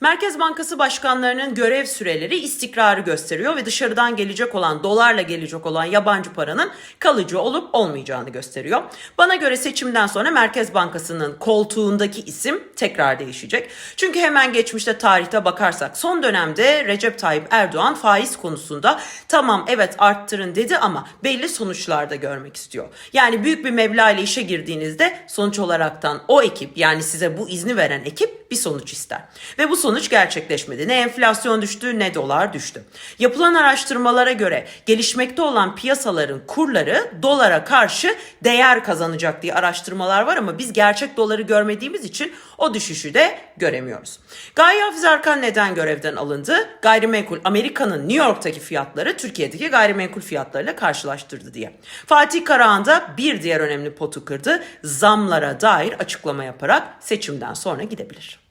Merkez Bankası başkanlarının görev süreleri istikrarı gösteriyor ve dışarıdan gelecek olan dolarla gelecek olan yabancı paranın kalıcı olup olmayacağını gösteriyor. Bana göre seçimden sonra Merkez Bankası'nın koltuğundaki isim tekrar değişecek. Çünkü hemen geçmişte tarihte bakarsak son dönemde Recep Tayyip Erdoğan faiz konusunda tamam evet arttırın dedi ama belli sonuçlar da görmek istiyor. Yani büyük bir meblağ ile işe girdiğinizde sonuç olaraktan o ekip yani size bu izni veren ekip bir sonuç ister. Ve bu sonuç gerçekleşmedi. Ne enflasyon düştü ne dolar düştü. Yapılan araştırmalara göre gelişmekte olan piyasaların kurları dolara karşı değer kazanacak diye araştırmalar var ama biz gerçek doları görmediğimiz için o düşüşü de göremiyoruz. Gaye Hafiz Arkan neden görevden alındı? Gayrimenkul Amerika'nın New York'taki fiyatları Türkiye'deki gayrimenkul fiyatlarıyla karşılaştırdı diye. Fatih Karahan da bir diğer önemli potu kırdı. Zamlara dair açıklama yaparak seçimden sonra gidebilir.